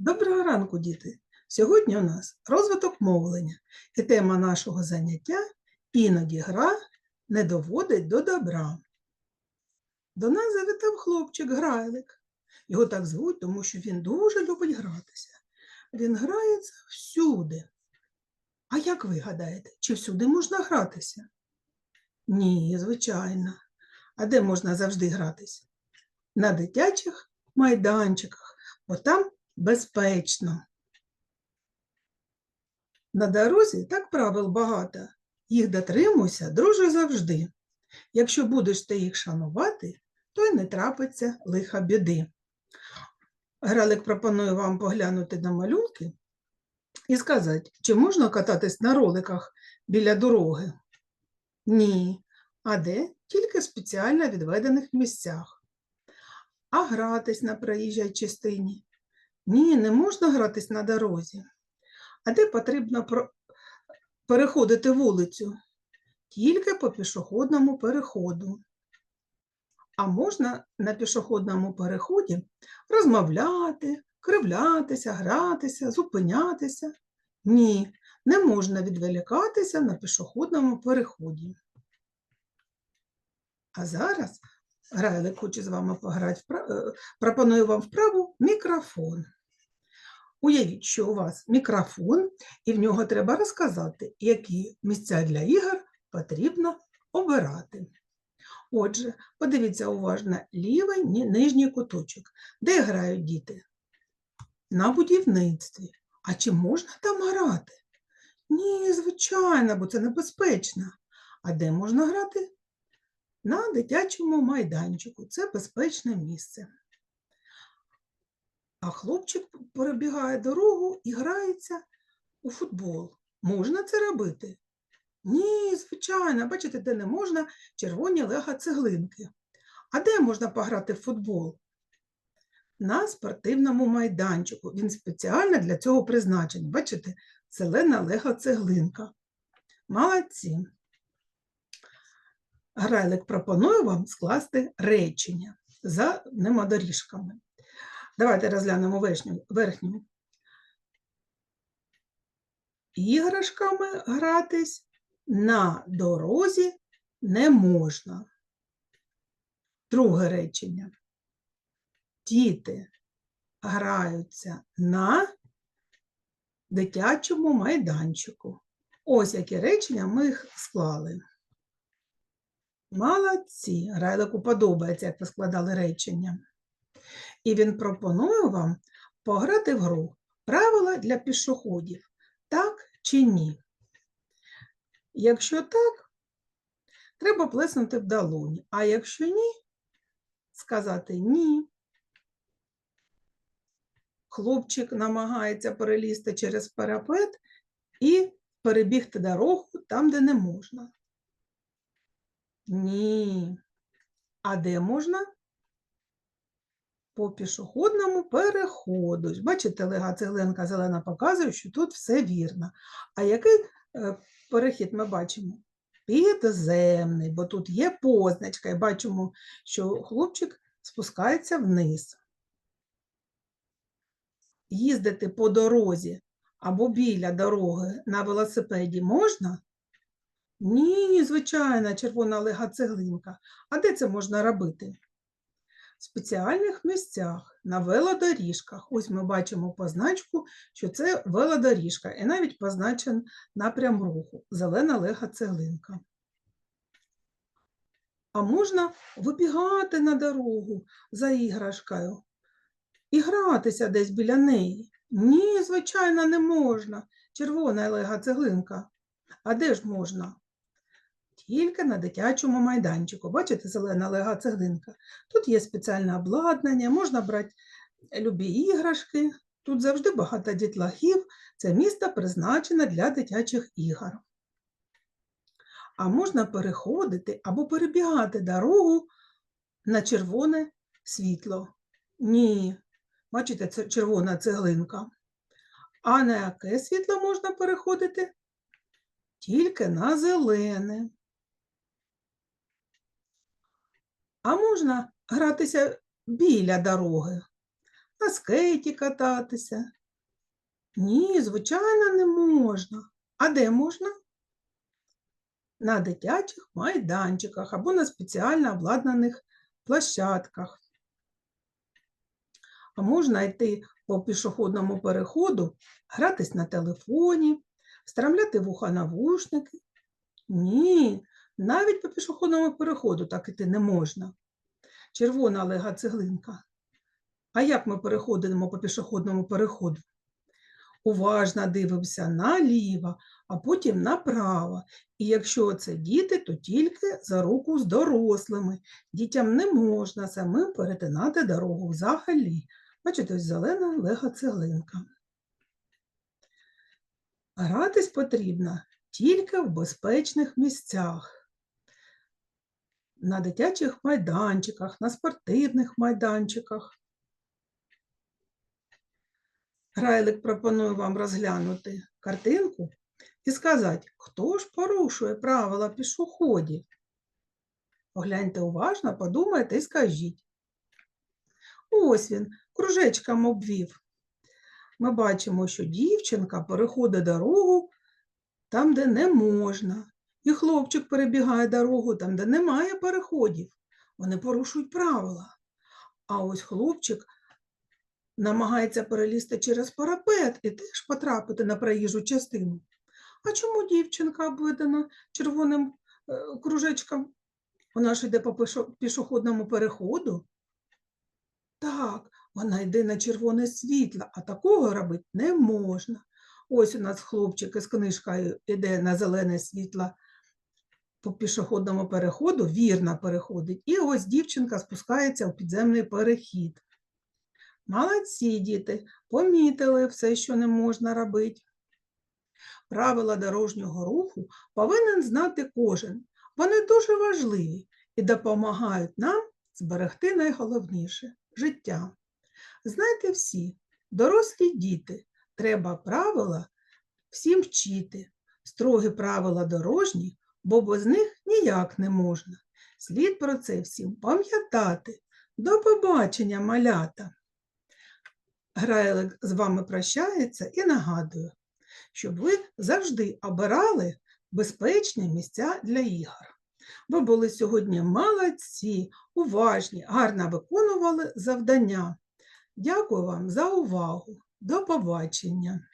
Доброго ранку, діти! Сьогодні у нас розвиток мовлення, і тема нашого заняття іноді гра не доводить до добра. До нас завітав хлопчик Грайлик. Його так звуть, тому що він дуже любить гратися. Він грається всюди. А як ви гадаєте, чи всюди можна гратися? Ні, звичайно. А де можна завжди гратися? На дитячих майданчиках, бо там безпечно. На дорозі так правил багато. Їх дотримуйся, друже, завжди. Якщо будеш ти їх шанувати, то й не трапиться лиха біди. Гралик пропонує вам поглянути на малюнки і сказати, чи можна кататись на роликах біля дороги? Ні. А де? Тільки в спеціально відведених місцях. А гратись на проїжджій частині? Ні, не можна гратись на дорозі. А де потрібно переходити вулицю? Тільки по пішохідному переходу. А можна на пішохідному переході розмовляти, кривлятися, гратися, зупинятися? Ні, не можна відволікатися на пішохідному переході. А зараз Грайлик хоче з вами пограти. е, Пропоную вам вправу мікрофон. Уявіть, що у вас мікрофон, і в нього треба розказати, які місця для ігор потрібно обирати. Отже, подивіться уважно лівий нижній куточок. Де грають діти? На будівництві. А чи можна там грати? Ні, звичайно, бо це небезпечно. А де можна грати? На дитячому майданчику. Це безпечне місце. А хлопчик перебігає дорогу і грається у футбол. Можна це робити? Ні, звичайно, бачите, де не можна червоні лего цеглинки. А де можна пограти в футбол? На спортивному майданчику. Він спеціально для цього призначений. Бачите, зелена лего цеглинка. Молодці. Грайлик пропонує вам скласти речення за немодоріжками. Давайте розглянемо верхню. Іграшками гратись на дорозі не можна. Друге речення. Діти граються на дитячому майданчику. Ось які речення ми їх склали. Молодці. Грайлику подобається, як ви складали речення. І він пропонує вам пограти в гру правила для пішоходів. Так чи ні? Якщо так, треба плеснути в долоні. А якщо ні, сказати ні. Хлопчик намагається перелізти через парапет і перебігти дорогу там, де не можна. Ні. А де можна? По пішохідному переходу. Бачите, лега цеглинка зелена показує, що тут все вірно. А який е, перехід ми бачимо? Підземний, бо тут є позначка, і бачимо, що хлопчик спускається вниз. Їздити по дорозі або біля дороги на велосипеді можна? Ні, звичайно, червона лега цеглинка. А де це можна робити? Спеціальних місцях, на велодоріжках. Ось ми бачимо позначку, що це велодоріжка, і навіть позначен напрям руху зелена лега цеглинка. А можна вибігати на дорогу за іграшкою і гратися десь біля неї. Ні, звичайно, не можна. Червона лега цеглинка. А де ж можна? Тільки на дитячому майданчику. Бачите, зелена лега цеглинка. Тут є спеціальне обладнання, можна брати любі іграшки. Тут завжди багато дітлахів. Це місто призначене для дитячих ігор. А можна переходити або перебігати дорогу на червоне світло. Ні, бачите, це червона цеглинка. А на яке світло можна переходити? Тільки на зелене. А можна гратися біля дороги. на скейті кататися? Ні, звичайно, не можна. А де можна? На дитячих майданчиках або на спеціально обладнаних площадках. А можна йти по пішохідному переходу, гратись на телефоні, встромляти вуха навушники. Ні, навіть по пішохідному переходу так іти не можна. Червона лега цеглинка. А як ми переходимо по пішохідному переходу? Уважно дивимося наліво, а потім направо. І якщо це діти, то тільки за руку з дорослими. Дітям не можна самим перетинати дорогу взагалі. Бачите, ось зелена лега цеглинка. Гратись потрібно тільки в безпечних місцях. На дитячих майданчиках, на спортивних майданчиках. Грайлик пропонує вам розглянути картинку і сказати, хто ж порушує правила пішоходів. Погляньте уважно, подумайте і скажіть. Ось він, кружечком обвів. Ми бачимо, що дівчинка переходить дорогу там, де не можна. І хлопчик перебігає дорогу там, де немає переходів. Вони порушують правила. А ось хлопчик намагається перелізти через парапет і теж потрапити на проїжджу частину. А чому дівчинка обведена червоним е, кружечком? Вона ж йде по пішохідному переходу. Так, вона йде на червоне світло, а такого робити не можна. Ось у нас хлопчик із книжкою йде на зелене світло по пішохідному переходу, вірно переходить. І ось дівчинка спускається у підземний перехід. Молодці, діти, помітили все, що не можна робити. Правила дорожнього руху повинен знати кожен. Вони дуже важливі і допомагають нам зберегти найголовніше життя. Знайте всі, дорослі діти, треба правила всім вчити, строгі правила дорожні, бо без них ніяк не можна. Слід про це всім пам'ятати. До побачення, малята! Грайлик з вами прощається і нагадує, щоб ви завжди обирали безпечні місця для ігор. Ви були сьогодні молодці, уважні, гарно виконували завдання. Дякую вам за увагу. До побачення!